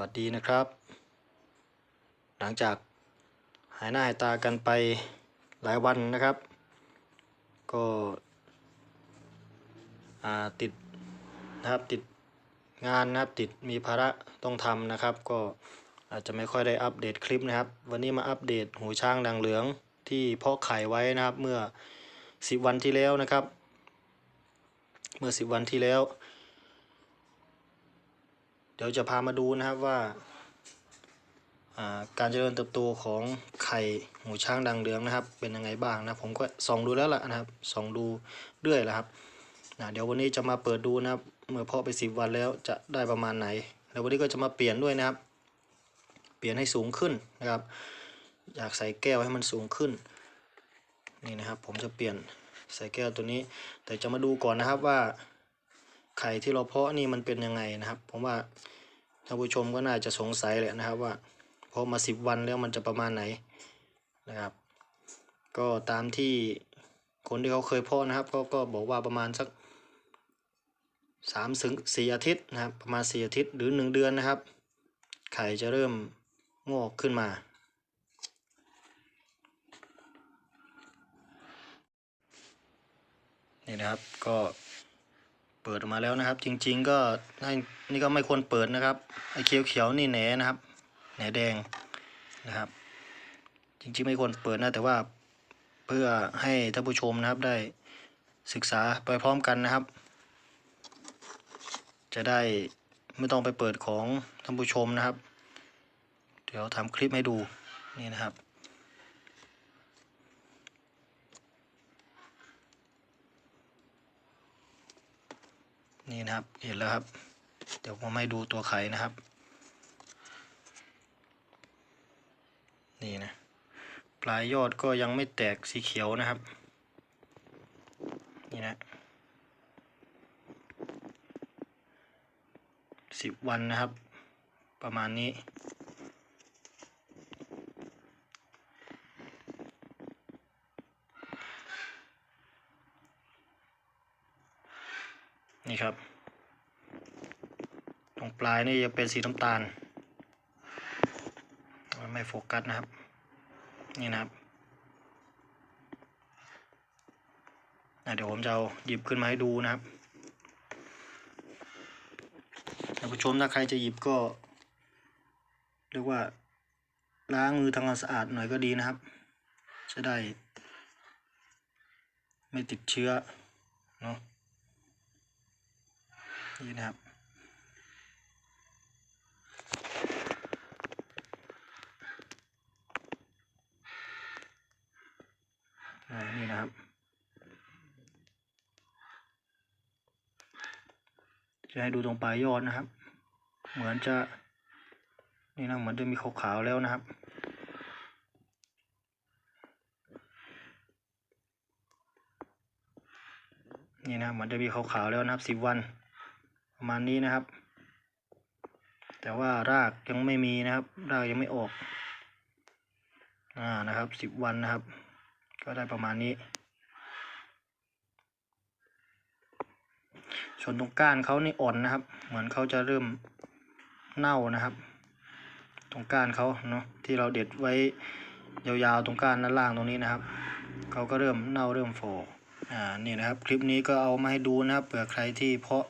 วัสดีนะครับ หลังจากหายหน้าหายตากันไปหลายวันนะครับ ก็ติดนะครับติดงานนะครับติดมีภาระต้องทำนะครับ ก็อาจจะไม่ค่อยได้อัปเดตคลิปนะครับ วันนี้มาอัปเดตหูช้างดังเหลืองที่เพาะไข่ไว้นะครับเมื่อ 10 วันที่แล้วนะครับ เมื่อ 10 วันที่แล้ว เดี๋ยวจะพามาดูนะครับว่า การเจริญเติบโตของไข่หูช้างดังเหลืองนะครับ เป็นยังไงบ้างนะผมก็ส่องดูแล้วล่ะนะครับส่องดูเรื่อยแล้วครับนะเดี๋ยววันนี้จะมาเปิดดูนะครับ เมื่อเพาะไปสิบวันแล้วจะได้ประมาณไหน แล้ววันนี้ก็จะมาเปลี่ยนด้วยนะครับ เปลี่ยนให้สูงขึ้นนะครับ อยากใส่แก้วให้มันสูงขึ้น นี่นะครับผมจะเปลี่ยนใส่แก้วตัวนี้ แต่จะมาดูก่อนนะครับว่า ไข่ที่เราเพาะนี่มันเป็นยังไงนะครับ ผมว่าท่านผู้ชมก็น่าจะสงสัยแหละนะครับว่าเพาะมาสิบวันแล้วมันจะประมาณไหนนะครับ ก็ตามที่คนที่เขาเคยเพาะนะครับก็ก็บอกว่าประมาณสักสามถึงสี่อาทิตย์นะครับ ประมาณสี่อาทิตย์หรือหนึ่งเดือนนะครับ ไข่จะเริ่มงอกขึ้นมานี่นะครับก็ เปิดออกมาแล้วนะครับ จริง ๆ ก็นี่ก็ไม่ควรเปิดนะครับไอ้เขียวๆนี่แหนนะครับแหนแดงนะครับ จริงๆไม่ควรเปิดนะแต่ว่าเพื่อให้ท่านผู้ชมนะครับได้ศึกษาไปพร้อมกันนะครับ จะได้ไม่ต้องไปเปิดของท่านผู้ชมนะครับ เดี๋ยวทำคลิปให้ดูนี่นะครับ นี่นะครับ เห็นแล้วครับ เดี๋ยวผมให้ดูตัวไข่นะครับ นี่นะ ปลายยอดก็ยังไม่แตกสีเขียวนะครับ นี่นะสิบวันนะครับ ประมาณนี้ นี่ครับ ตรงปลายนี่จะเป็นสีน้ำตาลมันไม่โฟกัสนะครับ นี่นะครับเดี๋ยวผมจะเอาหยิบขึ้นมาให้ดูนะครับท่านผู้ชมถ้าใครจะหยิบก็ เรียกว่าล้างมือทำความสะอาดหน่อยก็ดีนะครับ จะได้ ไม่ติดเชื้อเนาะ นี่นะครับ นี่นะครับ จะให้ดูตรงปลายยอดนะครับ เหมือนจะ นี่นะเหมือนจะมีขาวๆแล้วนะครับนี่นะเหมือนจะมีขาวๆแล้วนะครับสิบวัน ประมาณนี้นะครับ แต่ว่ารากยังไม่มีนะครับ รากยังไม่ออกอ่านะครับสิบวันนะครับ ก็ได้ประมาณนี้ ส่วนตรงก้านเขานี่อ่อนนะครับ เหมือนเขาจะเริ่มเน่านะครับ ตรงก้านเขาเนาะที่เราเด็ดไว้ยาวๆตรงก้านด้านล่างตรงนี้นะครับเขาก็เริ่มเน่าเริ่มโฟอ่านี่นะครับ คลิปนี้ก็เอามาให้ดูนะครับเผื่อใครที่เพาะ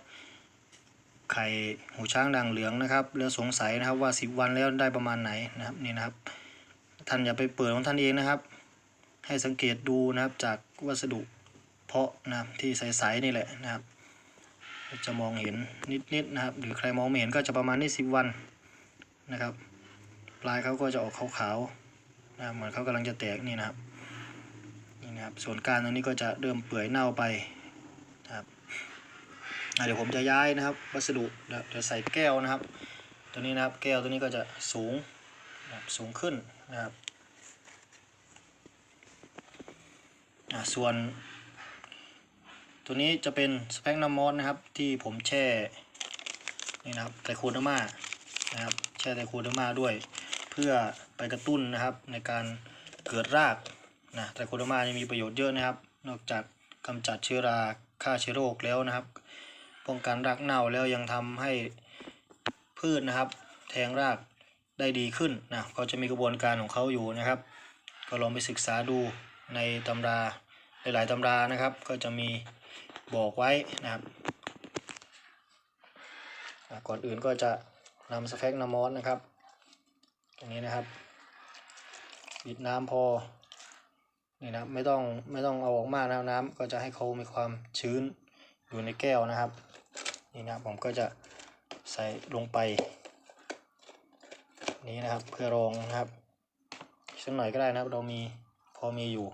ไข่หูช้างด่างเหลืองนะครับ แล้วสงสัยนะครับว่า 10 วันแล้วได้ประมาณไหนนะครับนี่นะครับ ท่านอย่าไปเปิดของท่านเองนะครับ ให้สังเกตดูนะครับจากวัสดุเพาะนะครับที่ใสๆนี่แหละนะครับ จะมองเห็นนิดๆนะครับ หรือใครมองไม่เห็นก็จะประมาณนี้สิบวันนะครับ ปลายเขาก็จะออกขาวๆนะครับเหมือนเขากำลังจะแตกนี่นะครับนี่นะครับส่วนการตรงนี้ก็จะเริ่มเปื่อยเน่าไป เดี๋ยวผมจะย้ายนะครับ วัสดุเดี๋ยวใส่แก้วนะครับ ตัวนี้นะครับแก้วตัวนี้ก็จะสูงสูงขึ้นนะครับส่วน ตัวนี้จะเป็นสเปกน้ำมอสนะครับ ที่ผมแช่นี่นะครับไตรโคเดอร์มานะครับแช่ไตรโคเดอร์มาด้วย เพื่อไปกระตุ้นนะครับในการเกิดรากนะไตรโคเดอร์มานี่มีประโยชน์เยอะนะครับ นอกจากกำจัดเชื้อราฆ่าเชื้อโรคแล้วนะครับ ป้องกันรากเน่าแล้วยังทำให้พืชนะครับ แทงรากได้ดีขึ้นนะเขาจะมีกระบวนการของเขาอยู่นะครับ ก็ลองไปศึกษาดูในตำราหลายๆตำรานะครับ ก็จะมีบอกไว้นะครับก่อนอื่นก็จะนำสเฟกนามอสนะครับ ตรงนี้นะครับปิดน้ำพอนี่นะไม่ต้องไม่ต้องเอาออกมากนะน้ำก็จะให้เขามีความชื้นอยู่ในแก้วนะครับ นี่นะครับผมก็จะใส่ลงไป นี้นะครับเพื่อรองนะครับสักหน่อยก็ได้นะครับเรามีพอมีอยู่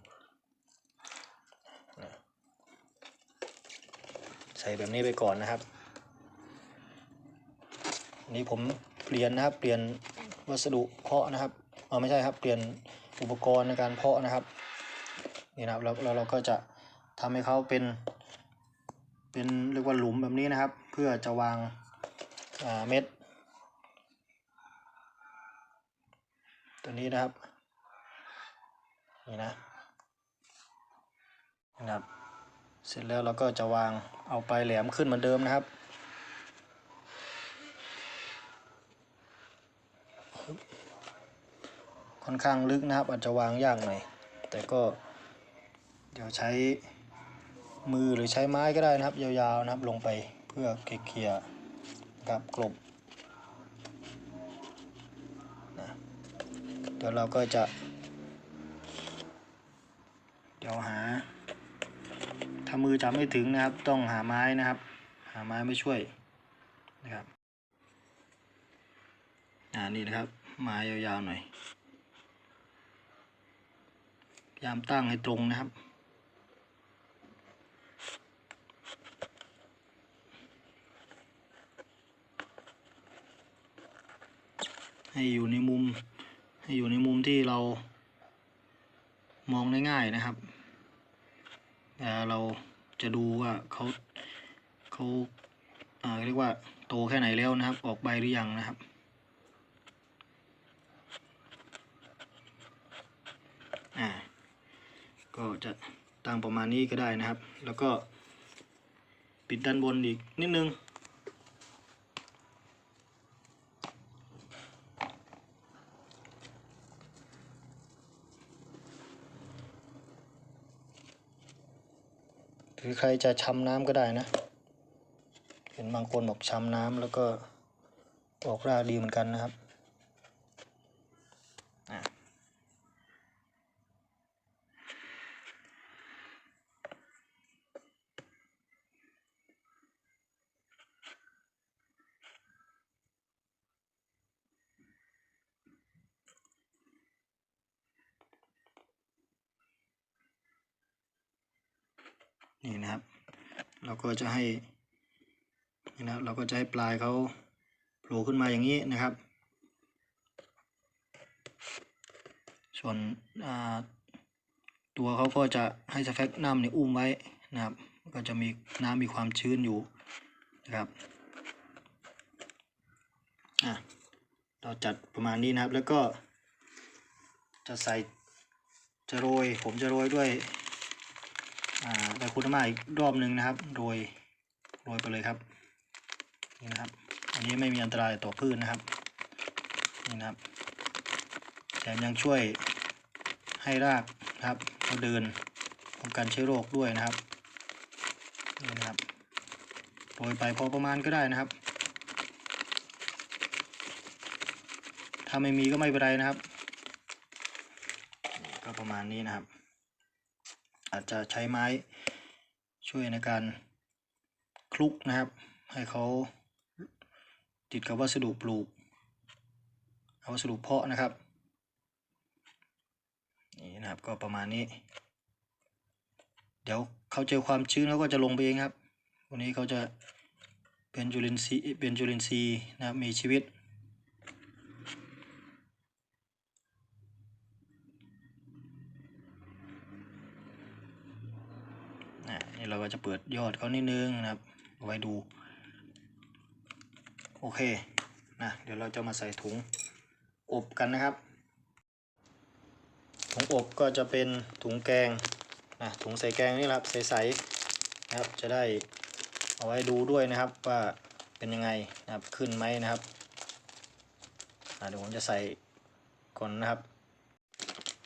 ใส่แบบนี้ไปก่อนนะครับนนี้ผมเปลี่ยนนะครับเปลี่ยนวัสดุเพาะนะครับเออไม่ใช่ครับเปลี่ยนอุปกรณ์ในการเพาะนะครับนี่นะครับแล้วเราก็จะทำให้เขาเป็น เป็นเรียกว่าหลุมแบบนี้นะครับ เพื่อจะวางาเม็ด ตัวนี้นะครับ นี่นะนะครับ เสร็จแล้วเราก็จะวางเอาปลายแหลมขึ้นเหมือนเดิมนะครับค่อนข้างลึกนะครับ อาจจะวางยากหน่อย แต่ก็เดี๋ยวใช้มือหรือใช้ไม้ก็ได้นะครับ ยาวๆนะครับลงไป เพื่อเคลียร์ๆนะครับกลบนะเดี๋ยวเราก็จะ เดี๋ยวหา ถ้ามือจับไม่ถึงนะครับ ต้องหาไม้นะครับ หาไม้ไม่ช่วยนะครับอ่านี่นะครับ ไม้ยาวๆหน่อยพยายามตั้งให้ตรงนะครับ ให้อยู่ในมุม ให้อยู่ในมุมที่เรามองได้ง่ายนะครับเวลาเราจะดูว่าเขาเขาอ่าเรียกว่าโตแค่ไหนแล้วนะครับ ออกใบหรือยังนะครับ อ่า ก็จะตั้งประมาณนี้ก็ได้นะครับ แล้วก็ปิดด้านบนอีกนิดนึง รือใครจะช้ำน้ำก็ได้นะ เห็นบางคนบอกช้ำน้ำแล้วก็ออกราดีเหมือนกันนะครับ นี่นะครับ เราก็จะให้นี่นะเราก็จะให้ปลายเขาโผล่ขึ้นมาอย่างนี้นะครับ ส่วนตัวเขาก็จะให้สแฟกน้ำเนี่ยอุ้มไว้นะครับ ก็จะมีน้ำมีความชื้นอยู่นะครับอะเราจัดประมาณนี้นะครับแล้วก็จะใส่จะโรยผมจะโรยด้วย ไดคูตามาอีกรอบหนึ่งนะครับโรยโรยไปเลยครับนี่นะครับ อันนี้ไม่มีอันตรายต่อพืชนนะครับนี่นะครับแถมยังช่วยให้รากนะครับเขาเดินป้องกันเชื้อโรคด้วยนะครับนี่นะครับโรยไปพอประมาณก็ได้นะครับ ถ้าไม่มีก็ไม่เป็นไรนะครับ ก็ประมาณนี้นะครับ อาจจะใช้ไม้ช่วยในการคลุกนะครับ ให้เขาติดกับวัสดุปลูก เอาวัสดุเพาะนะครับนี่นะครับก็ประมาณนี้ เดี๋ยวเขาเจอความชื้นเขาก็จะลงไปเองครับ วันนี้เขาจะเป็นจุลินทรีย์เป็นจุลินทรีย์นะครับมีชีวิต อะ นี่เราก็จะเปิดยอดเขานิดนึงนะครับเอาไว้ดู โอเคนะเดี๋ยวเราจะมาใส่ถุงอบกันนะครับ ถุงอบก็จะเป็นถุงแกงนะถุงใส่แกงนี่แหละครับใสๆนะครับจะได้เอาไว้ดูด้วยนะครับว่าเป็นยังไงนะครับขึ้นไหมนะครับเดี๋ยวผมจะใส่ก่อนนะครับ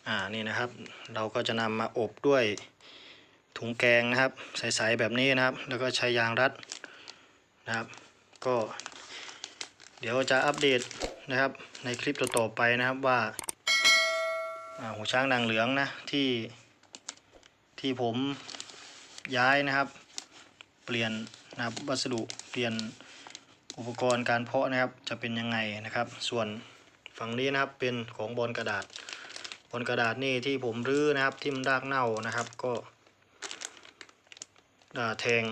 อ่านี่นะครับ เราก็จะนำมาอบด้วย ถุงแกงนะครับ ใสๆแบบนี้นะครับ แล้วก็ใช้ยางรัดนะครับ ก็ เดี๋ยวจะอัปเดตนะครับ ในคลิปต่อๆไปนะครับว่าหูช้างนางเหลืองนะที่ที่ผมย้ายนะครับ เปลี่ยนนะครับวัสดุเปลี่ยนอุปกรณ์การเพาะนะครับจะเป็นยังไงนะครับ ส่วนฝั่งนี้นะครับเป็นของบอลกระดาษบนกระดาษนี่ที่ผมรื้อนะครับที่มันรากเน่านะครับ ก็ แทง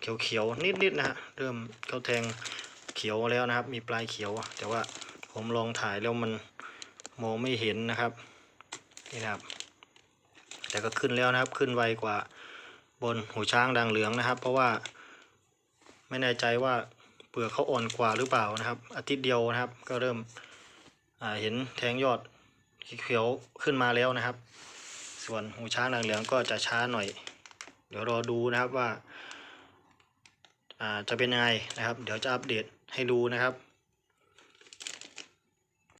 เขียวๆนิดๆนะฮะเริ่มเขาแทงเขียวแล้วนะครับ มีปลายเขียว แต่ว่าผมลองถ่ายแล้วมันมองไม่เห็นนะครับนี่นะครับ แต่ก็ขึ้นแล้วนะครับขึ้นไวกว่าบนหูช้างดังเหลืองนะครับ เพราะว่าไม่แน่ใจว่าเปลือกเขาอ่อนกว่าหรือเปล่านะครับ อาทิตย์เดียวนะครับ ก็เริ่มเห็นแทงยอดเขียวขึ้นมาแล้วนะครับ ส่วนหูช้างนางเหลืองก็จะช้าหน่อย เดี๋ยวรอดูนะครับว่าอ่าจะเป็นยังไงนะครับ เดี๋ยวจะอัปเดตให้ดูนะครับ